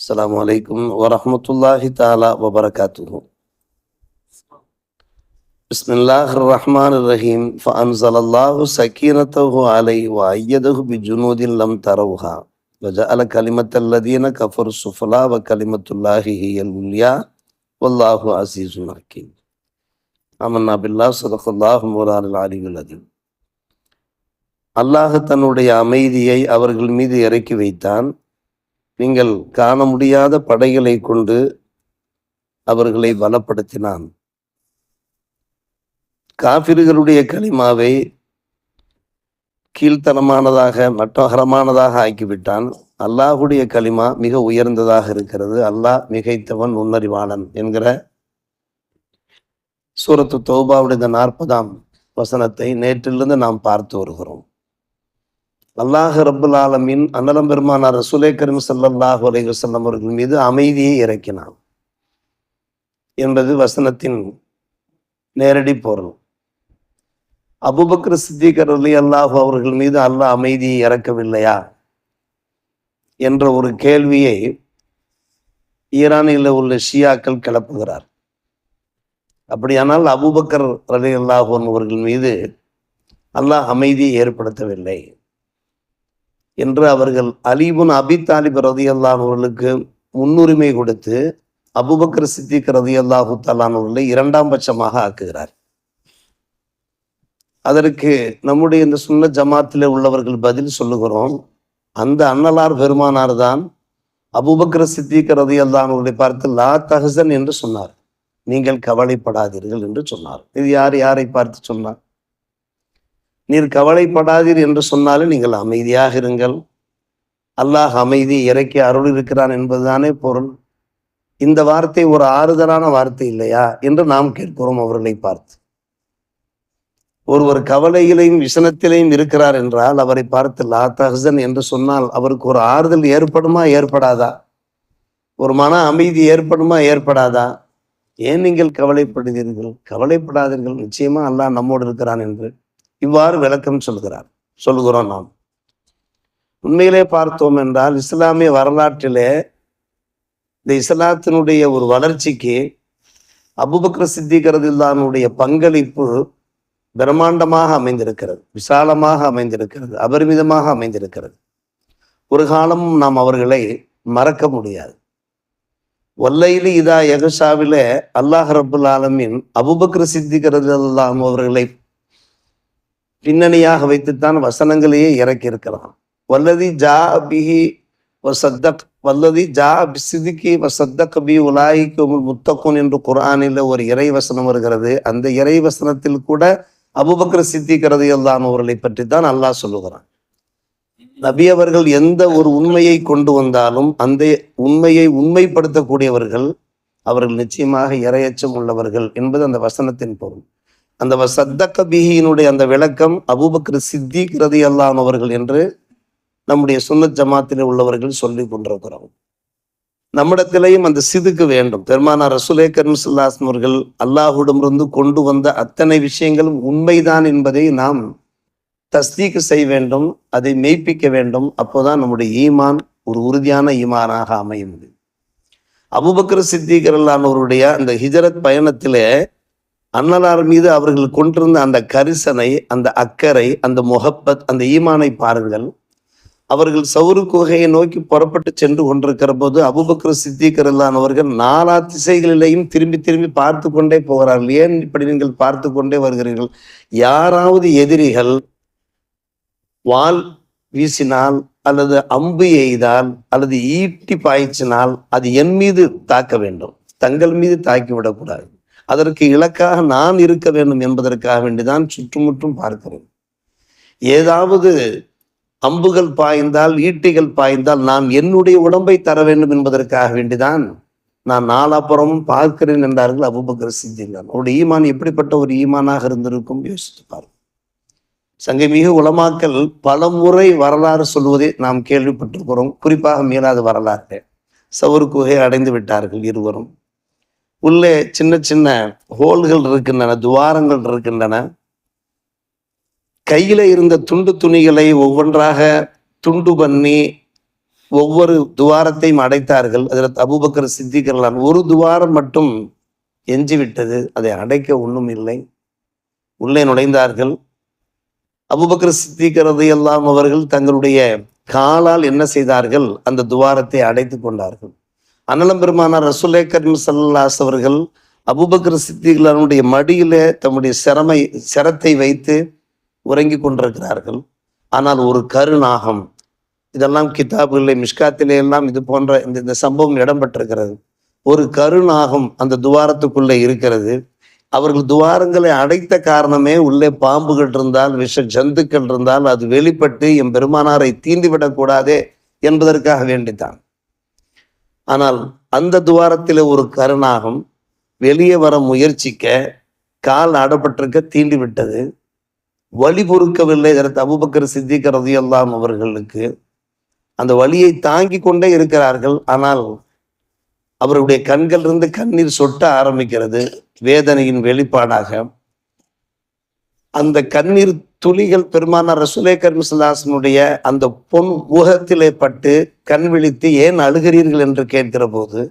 السلام عليكم ورحمة الله تعالى وبركاته بسم الله الرحمن الرحيم فأنزل الله سكينته عليه وأيده بجنود لم تروها وجعل كلمة الذين كفروا السفلى وكلمة الله هي العليا والله عزيز حكيم آمنا بالله صدق الله مولانا العلي العظيم அல்லாஹ் தன்னுடைய அமைதியை அவர்கள் மீது இறக்கி வைத்தான் நீங்கள் காண முடியாத படைகளை கொண்டு அவர்களை பலப்படுத்தினான் காபிர்களுடைய களிமாவை கீழ்த்தனமானதாக நட்டகரமானதாக ஆக்கிவிட்டான். அல்லாஹுடைய களிமா மிக உயர்ந்ததாக இருக்கிறது. அல்லாஹ் மிகைத்தவன் நுண்ணறிவாளன் என்கிற சூரத்து தௌபாவுடைய இந்த நாற்பதாம் வசனத்தை நேற்றிலிருந்து நாம் பார்த்து வருகிறோம். அல்லாஹ் ரபுல் ஆலமின் அன்னலம் பெருமானார் ரசூலே கரீம் ஸல்லல்லாஹு அலைஹி அவர்கள் மீது அமைதியை இறக்கினான் என்பது வசனத்தின் நேரடி பொருள். அபுபக்ர சித்திகர் அலி அல்லாஹ் அவர்கள் மீது அல்லாஹ் அமைதியை இறக்கவில்லையா என்ற ஒரு கேள்வியை ஈரானில் உள்ள ஷியாக்கள் கிளப்புகிறார். அப்படியானால் அபுபக்கர் அலி அல்லாஹ் அவர்கள் மீது அல்லாஹ் அமைதியை ஏற்படுத்தவில்லை. என்று அவர்கள் அலிபுன் அபி தாலிப் ரதி அவர்களுக்கு முன்னுரிமை கொடுத்து அபுபக்கர் சித்திக் ரதி அல்லாஹு அவர்களை இரண்டாம் பட்சமாக ஆக்குகிறார். அதற்கு நம்முடைய இந்த சுன்ன ஜமாத்தில் உள்ளவர்கள் பதில் சொல்லுகிறோம். அந்த அன்னலார் பெருமானார் தான் அபுபக்கர சித்திக் ரதி அவர்களை பார்த்து லா தஹசன் என்று சொன்னார். நீங்கள் கவலைப்படாதீர்கள் என்று சொன்னார். இது யார் யாரை பார்த்து சொன்னார்? நீர் கவலைப்படாதீர் என்று சொன்னாலே நீங்கள் அமைதியாக இருங்கள். அல்லாஹ் அமைதி இறக்கி அருள் இருக்கிறான் என்பதுதானே பொருள். இந்த வார்த்தை ஒரு ஆறுதலான வார்த்தை இல்லையா என்று நாம் கேட்கிறோம் அவர்களை பார்த்து. ஒருவர் கவலையிலையும் விசனத்திலையும் இருக்கிறார் என்றால் அவரை பார்த்து லா தஹசன் என்று சொன்னால் அவருக்கு ஒரு ஆறுதல் ஏற்படுமா ஏற்படாதா? ஒரு மன அமைதி ஏற்படுமா ஏற்படாதா? ஏன் நீங்கள் கவலைப்படுகிறீர்கள்? கவலைப்படாதீர்கள். நிச்சயமா அல்லாஹ் நம்மோடு இருக்கிறான் என்று. இவ்வாறு விளக்கம் சொல்கிறார். சொல்கிறோம் நாம். உண்மையிலே பார்த்தோம் என்றால் இஸ்லாமிய வரலாற்றிலே இந்த இஸ்லாத்தினுடைய ஒரு வளர்ச்சிக்கு அபுபக்ர சித்திகரதில்லானுடைய பங்களிப்பு பிரம்மாண்டமாக அமைந்திருக்கிறது. விசாலமாக அமைந்திருக்கிறது. அபரிமிதமாக அமைந்திருக்கிறது. ஒரு காலமும் நாம் அவர்களை மறக்க முடியாது. ஒல்லையிலி இதா எகசாவில அல்லாஹ் ரபுல் ஆலமின் அபுபக்ர சித்திகரதில்லாம் அவர்களை பின்னணியாக வைத்துத்தான் வசனங்களையே இறக்கி இருக்கிறான் வல்லதி ஜா பிஹி வசத்தக் வல்லதி ஜா பிசிதிக்கி வசத்தக் பி உலாய்க்கு முத்தக்குன் என்று குரானில் ஒரு இறை வசனம் வருகிறது. அந்த இறை வசனத்தில் கூட அபுபக்ர சித்திக்கிறது எல்லாம் அவர்களை பற்றி தான் அல்லாஹ் சொல்லுகிறான். நபி அவர்கள் எந்த ஒரு உண்மையை கொண்டு வந்தாலும் அந்த உண்மையை உண்மைப்படுத்தக்கூடியவர்கள் அவர்கள் நிச்சயமாக இரையச்சம் உள்ளவர்கள் என்பது அந்த வசனத்தின் பொருள். அந்த சத்தக்க பிஹியினுடைய அந்த விளக்கம் அபூபக்கர் சித்திக் ரதி அவர்கள் என்று நம்முடைய சுன்ன ஜமாத்தில் உள்ளவர்கள் சொல்லி கொண்டிருக்கிறோம். நம்மிடத்திலேயும் அந்த சிதுக்கு வேண்டும். பெருமானார் ரசுலே கர்மசுல்லாஸ் அவர்கள் அல்லாஹுடமிருந்து கொண்டு வந்த அத்தனை விஷயங்களும் உண்மைதான் என்பதை நாம் தஸ்தீக்கு செய்ய வேண்டும் அதை மெய்ப்பிக்க வேண்டும். அப்போதான் நம்முடைய ஈமான் ஒரு உறுதியான ஈமானாக அமையும். அபுபக்கர் சித்திகரல்லானவருடைய அந்த ஹிஜரத் பயணத்திலே அன்னலார் மீது அவர்கள் கொண்டிருந்த அந்த கரிசனை அந்த அக்கறை அந்த முகப்பத் அந்த ஈமானை பாருங்கள். அவர்கள் சவுரு குகையை நோக்கி புறப்பட்டு சென்று கொண்டிருக்கிற போது அபுபக்ர சித்திகரல்லான் அவர்கள் நாலா திசைகளிலேயும் திரும்பி திரும்பி பார்த்து கொண்டே போகிறார்கள். ஏன் இப்படி நீங்கள் பார்த்து கொண்டே வருகிறீர்கள்? யாராவது எதிரிகள் வால் வீசினால் அல்லது அம்பு எய்தால் அல்லது ஈட்டி பாய்ச்சினால் அது என் மீது தாக்க வேண்டும். தங்கள் மீது தாக்கி விடக்கூடாது அதற்கு இலக்காக நான் இருக்க வேண்டும் என்பதற்காக வேண்டிதான் சுற்றுமுற்றும் பார்க்கிறேன். ஏதாவது அம்புகள் பாய்ந்தால் ஈட்டிகள் பாய்ந்தால் நான் என்னுடைய உடம்பை தர வேண்டும் என்பதற்காக வேண்டிதான் நான் நாலாப்புறமும் பார்க்கிறேன் என்றார்கள் அபுபக்கர் சித்திங்கான் அவருடைய ஈமான் எப்படிப்பட்ட ஒரு ஈமானாக இருந்திருக்கும் யோசித்து பாருங்கள். சங்கமிகு உலமாக்கல் பல முறை வரலாறு சொல்வதை நாம் கேள்விப்பட்டிருக்கிறோம். குறிப்பாக மீளாத வரலாறு சவுறு குகை அடைந்து விட்டார்கள் இருவரும். உள்ளே சின்ன சின்ன ஹோல்கள் இருக்கின்றன துவாரங்கள் இருக்கின்றன. கையில இருந்த துண்டு துணிகளை ஒவ்வொன்றாக துண்டு பண்ணி ஒவ்வொரு துவாரத்தையும் அடைத்தார்கள். அதில் அபுபக்கர் சித்திகர்லான் ஒரு துவாரம் மட்டும் எஞ்சிவிட்டது அதை அடைக்க ஒன்றும் இல்லை. உள்ளே நுழைந்தார்கள். அபுபக்கர் சித்திக்கிறது எல்லாம் அவர்கள் தங்களுடைய காலால் என்ன செய்தார்கள்? அந்த துவாரத்தை அடைத்து கொண்டார்கள். அனலம் பெருமானார் ரசுலே கரீம் சல்லாஸ் அவர்கள் அபுபக்கர் சித்திகளானுடைய மடியிலே தம்முடைய சிரமை சிரத்தை வைத்து உறங்கி கொண்டிருக்கிறார்கள். ஆனால் ஒரு கருநாகம் இதெல்லாம் கிதாபுகளிலே மிஷ்காத்திலே எல்லாம் இது போன்ற இந்த இந்த சம்பவம் இடம்பெற்றிருக்கிறது. ஒரு கருநாகம் அந்த துவாரத்துக்குள்ளே இருக்கிறது. அவர்கள் துவாரங்களை அடைத்த காரணமே உள்ளே பாம்புகள் இருந்தால் விஷ ஜந்துக்கள் இருந்தால் அது வெளிப்பட்டு என் பெருமானாரை தீண்டிவிடக்கூடாதே என்பதற்காக வேண்டித்தான். ஆனால் அந்த துவாரத்தில் ஒரு கருணாகம் வெளியே வர முயற்சிக்க கால் அடப்பட்டிருக்க தீண்டி விட்டது வழி பொறுக்கவில்லை இதற்கு அபுபக்கர் சித்திக் ரதியல்லாம் அவர்களுக்கு. அந்த வழியை தாங்கி கொண்டே இருக்கிறார்கள். ஆனால் அவருடைய கண்கள் இருந்து கண்ணீர் சொட்ட ஆரம்பிக்கிறது வேதனையின் வெளிப்பாடாக. அந்த கண்ணீர் துளிகள் பெருமானார் ரசுலே கர்மிசுல்லாசனுடைய அந்த பொன் முகத்திலே பட்டு கண் விழித்து ஏன் அழுகிறீர்கள் என்று கேட்கிற போது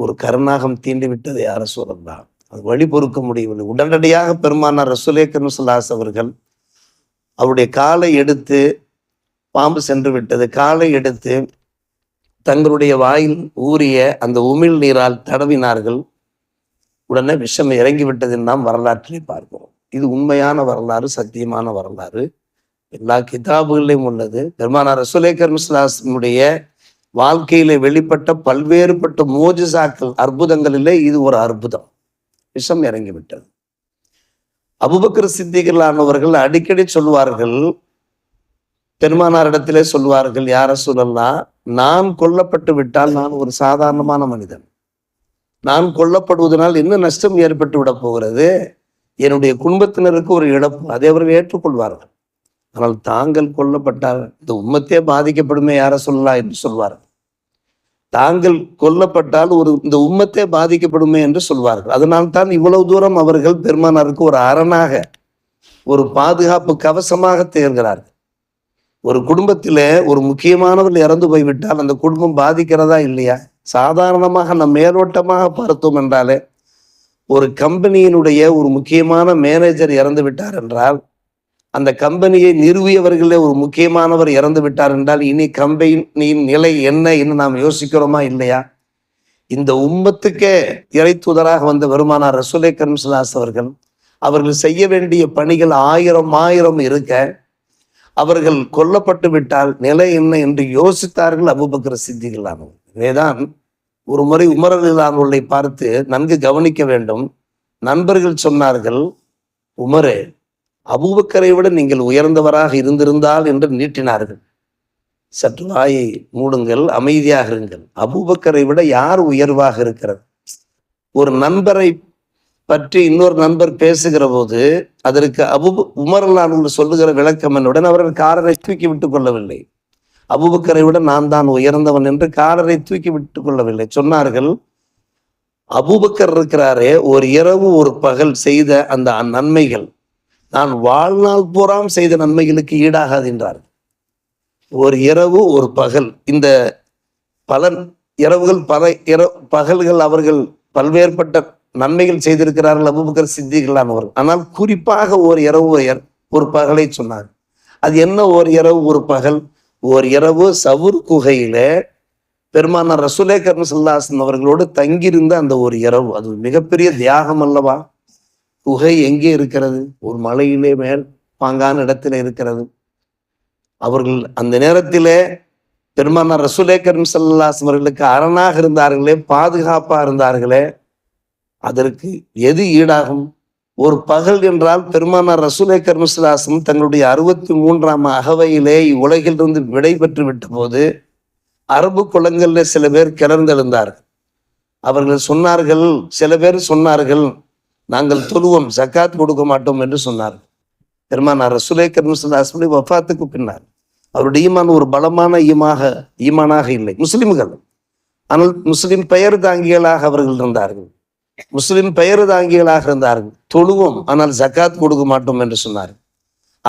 ஒரு கருணாகம் தீண்டி விட்டது யார சொல்லலாம் அது வழி பொறுக்க முடியவில்லை. உடனடியாக பெருமானார் ரசுலே கர்மிசுல்லாஸ் அவர்கள் அவருடைய காலை எடுத்து பாம்பு சென்று விட்டது. காலை எடுத்து தங்களுடைய வாயில் ஊறிய அந்த உமிழ் நீரால் தடவினார்கள். உடனே விஷம் இறங்கி நாம் வரலாற்றிலே பார்க்கிறோம். இது உண்மையான வரலாறு சத்தியமான வரலாறு. எல்லா கிதாபுகளிலும் உள்ளது. பெருமானார் ரசுலேக்கர் மிஸ்லாசனுடைய வாழ்க்கையில வெளிப்பட்ட பல்வேறுபட்ட மோஜிசாக்கள் அற்புதங்களிலே இது ஒரு அற்புதம். விஷம் இறங்கிவிட்டது. அபுபக்கர் சித்திகளானவர்கள் அடிக்கடி சொல்வார்கள் பெருமானாரிடத்திலே சொல்வார்கள் யார சொல்லலாம் நான் கொல்லப்பட்டு விட்டால் நான் ஒரு சாதாரணமான மனிதன். நான் கொல்லப்படுவதனால் என்ன நஷ்டம் ஏற்பட்டு விட போகிறது? என்னுடைய குடும்பத்தினருக்கு ஒரு இழப்பு. அதை அவர்கள் ஏற்றுக்கொள்வார்கள். ஆனால் தாங்கள் கொல்லப்பட்டால் இந்த உம்மத்தே பாதிக்கப்படுமே யார சொல்லலாம் என்று சொல்வார்கள். தாங்கள் கொல்லப்பட்டால் ஒரு இந்த உம்மத்தே பாதிக்கப்படுமே என்று சொல்வார்கள். அதனால் தான் இவ்வளவு தூரம் அவர்கள் பெருமானாருக்கு ஒரு அரணாக ஒரு பாதுகாப்பு கவசமாக தேர்கிறார்கள். ஒரு குடும்பத்தில் ஒரு முக்கியமானவர்கள் இறந்து போய்விட்டால் அந்த குடும்பம் பாதிக்கிறதா இல்லையா? சாதாரணமாக நம் மேலோட்டமாக பார்த்தோம் என்றாலே ஒரு கம்பெனியினுடைய ஒரு முக்கியமான மேனேஜர் இறந்து விட்டார் என்றால் அந்த கம்பெனியை நிறுவியவர்களே ஒரு முக்கியமானவர் இறந்து விட்டார் என்றால் இனி கம்பெனியின் நிலை என்ன என்று நாம் யோசிக்கிறோமா இல்லையா? இந்த உம்மத்துக்கே இறை தூதராக வந்த வருமானார் ரசூலை கர்மஸ்லாஸ் அவர்கள் அவர்கள் செய்ய வேண்டிய பணிகள் ஆயிரம் ஆயிரம் இருக்க அவர்கள் கொல்லப்பட்டு விட்டால் நிலை என்ன என்று யோசித்தார்கள் அபுபக்கர சித்திகளானவர். இதேதான் ஒரு முறை உமரலானவர்களை பார்த்து நன்கு கவனிக்க வேண்டும். நண்பர்கள் சொன்னார்கள் உமரே அபூபக்கரை விட நீங்கள் உயர்ந்தவராக இருந்திருந்தால் என்று நீட்டினார்கள். சற்று வாயை மூடுங்கள் அமைதியாக இருங்கள். அபூபக்கரை விட யார் உயர்வாக இருக்கிறது? ஒரு நண்பரை பற்றி இன்னொரு நண்பர் பேசுகிற போது அதற்கு அபு உமரலான் சொல்லுகிற விளக்கம் என்னுடன் அவர்கள் காரரை தூக்கி விட்டுக் கொள்ளவில்லை. அபுபக்கரை விட நான் தான் உயர்ந்தவன் என்று காலரை தூக்கி விட்டு கொள்ளவில்லை. சொன்னார்கள் அபுபக்கர் இருக்கிறாரே ஒரு இரவு ஒரு பகல் செய்த அந்த நன்மைகள். நான் வாழ்நாள் பூராம் செய்த நன்மைகளுக்கு ஈடாகாது என்றார்கள். ஒரு இரவு ஒரு பகல். இந்த பலன் இரவுகள் பல இர பகல்கள் அவர்கள் பல்வேறுபட்ட நன்மைகள் செய்திருக்கிறார்கள் அபுபக்கர் சித்திகளானவர் ஆனால் குறிப்பாக ஒரு இரவு ஒரு பகலை சொன்னார் அது என்ன ஒரு இரவு ஒரு பகல்? ஒரு இரவு சவுர் குகையில பெருமானார் ரசூலே கர்மசல்லாசன் அவர்களோடு தங்கியிருந்த அந்த ஒரு இரவு. அது மிகப்பெரிய தியாகம் அல்லவா? குகை எங்கே இருக்கிறது? ஒரு மலையிலே மேல் பாங்கான இடத்துல இருக்கிறது. அவர்கள் அந்த நேரத்திலே பெருமானார் ரசூலே கரீம் அவர்களுக்கு அரணாக இருந்தார்களே பாதுகாப்பா இருந்தார்களே அதற்கு எது ஈடாகும்? ஒரு பகல் என்றால் பெருமானார் ரசூலே கர்மசுலாசம் தங்களுடைய அறுபத்தி மூன்றாம் அகவையிலே இவ்வுலகிலிருந்து விடை பெற்று விட்ட போது அரபு குளங்கள்ல சில பேர் கிளர்ந்தெழுந்தார்கள். அவர்கள் சொன்னார்கள் சில பேர் சொன்னார்கள் நாங்கள் தொழுவோம் ஜக்காத் கொடுக்க மாட்டோம் என்று சொன்னார்கள். பெருமானார் ரசூலே கர்மசுல்லாசனுடைய வஃபாத்துக்கு பின்னார் அவருடைய ஈமான் ஒரு பலமான ஈமாக ஈமானாக இல்லை. முஸ்லிம்கள். ஆனால் முஸ்லிம் பெயர் தாங்கிகளாக அவர்கள் இருந்தார்கள். முஸ்லிம் பெயர் தாங்கிகளாக இருந்தார்கள். தொழுவோம் ஆனால் ஜக்காத் கொடுக்க மாட்டோம் என்று சொன்னார்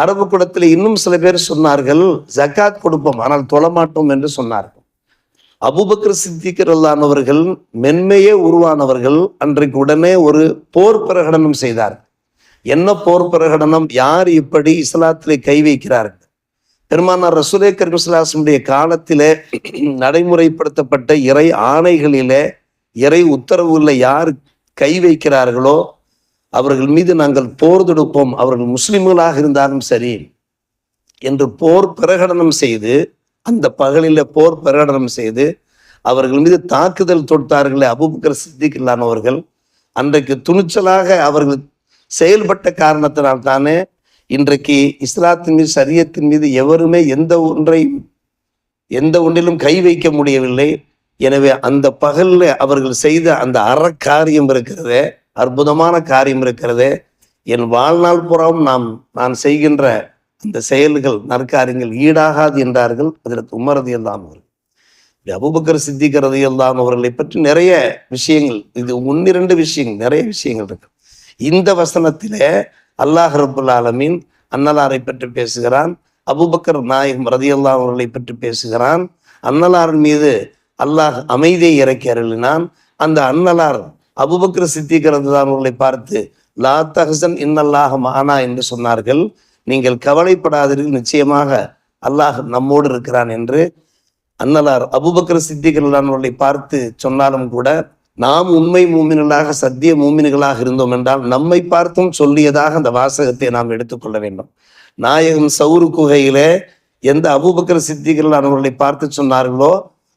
அரபு குடத்தில் இன்னும் சில பேர் சொன்னார்கள் ஜக்காத் கொடுப்போம் ஆனால் தொழமாட்டோம் என்று சொன்னார்கள். அபுபக்கர் சித்திகரல்லானவர்கள் மென்மையே உருவானவர்கள் அன்றைக்கு உடனே ஒரு போர் பிரகடனம் செய்தார் என்ன போர் பிரகடனம்? யார் இப்படி இஸ்லாத்திலே கை வைக்கிறார்கள்? பெருமானார் ரசூலே கரிமுஸ்லாசனுடைய காலத்திலே நடைமுறைப்படுத்தப்பட்ட இறை ஆணைகளிலே இறை உத்தரவுகளில் யார் கை வைக்கிறார்களோ அவர்கள் மீது நாங்கள் போர் தொடுப்போம் அவர்கள் முஸ்லிம்களாக இருந்தாலும் சரி என்று போர் பிரகடனம் செய்து அந்த பகலில் போர் பிரகடனம் செய்து அவர்கள் மீது தாக்குதல் தொடுத்தார்களே அபுபக்கர் சித்திக்கில்லானவர்கள் அன்றைக்கு துணிச்சலாக அவர்கள் செயல்பட்ட காரணத்தினால் தானே இன்றைக்கு இஸ்லாத்தின் மீது சரியத்தின் மீது எவருமே எந்த ஒன்றையும் எந்த ஒன்றிலும் கை வைக்க முடியவில்லை. எனவே அந்த பகல்ல அவர்கள் செய்த அந்த அறக்காரியம் இருக்கிறது அற்புதமான காரியம் இருக்கிறது என் வாழ்நாள் புறம் நாம் நான் செய்கின்ற அந்த செயல்கள் நற்காரியங்கள் ஈடாகாது என்றார்கள் அதில் உமரதி எல்லாம் அவர்கள் அபுபக்கர் சித்திக்கிறது எல்லாம் அவர்களை பற்றி நிறைய விஷயங்கள் இது ஒன்னிரண்டு விஷயங்கள் நிறைய விஷயங்கள் இருக்கு. இந்த வசனத்திலே அல்லாஹ் ரபுல் ஆலமீன் அன்னலாரை பற்றி பேசுகிறான் அபுபக்கர் நாயகம் ரதியல்லா அவர்களை பற்றி பேசுகிறான். அன்னலாரின் மீது அல்லாஹ் அமைதியை இறக்கி அருளினான். அந்த அன்னலார் அபுபக்ர சித்திக்கிறது அவர்களை பார்த்து லா தஹசன் இன்னல்லாக மானா என்று சொன்னார்கள். நீங்கள் கவலைப்படாதீர்கள் நிச்சயமாக அல்லாஹ் நம்மோடு இருக்கிறான் என்று அன்னலார் அபுபக்கர் சித்திகளான் பார்த்து சொன்னாலும் கூட நாம் உண்மை மூமின்களாக சத்திய மூமின்களாக இருந்தோம் என்றால் நம்மை பார்த்தும் சொல்லியதாக அந்த வாசகத்தை நாம் எடுத்துக்கொள்ள வேண்டும். நாயகம் சவுரு குகையிலே எந்த அபுபக்கர் சித்திகள் அவர்களை பார்த்து சொன்னார்களோ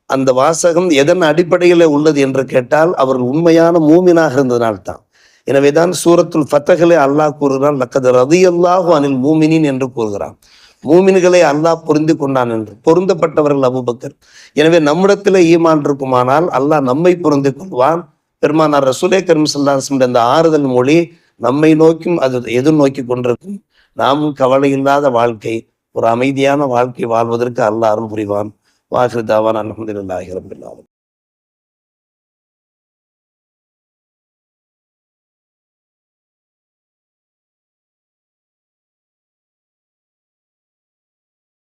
அந்த வாசகம் எதன் அடிப்படையில் உள்ளது என்று கேட்டால் அவர்கள் உண்மையான மூமினாக இருந்ததனால்தான். எனவேதான் சூரத்துல் ஃபத்தகளை அல்லாஹ் கூறுகிறான் லக்கது ரதி அல்லாஹு அனில் மூமினின் என்று கூறுகிறான். மூமின்களை அல்லாஹ் பொருந்தி கொண்டான் என்று பொருந்தப்பட்டவர்கள் அபுபக்கர். எனவே நம்மிடத்தில் ஈமான் இருக்குமானால் அல்லாஹ் நம்மை பொருந்து கொள்வான். பெருமானார் ரசூலே கரும் சொல்லாசம் அந்த ஆறுதல் மொழி நம்மை நோக்கும் அது எதிர் நோக்கி கொண்டிருக்கும். நாமும் கவலை இல்லாத வாழ்க்கை ஒரு அமைதியான வாழ்க்கை வாழ்வதற்கு அல்லாஹ் அருள் புரிவான். வாஹிருதாவான் அலமதுல்லாஹி ரபில்லாவும்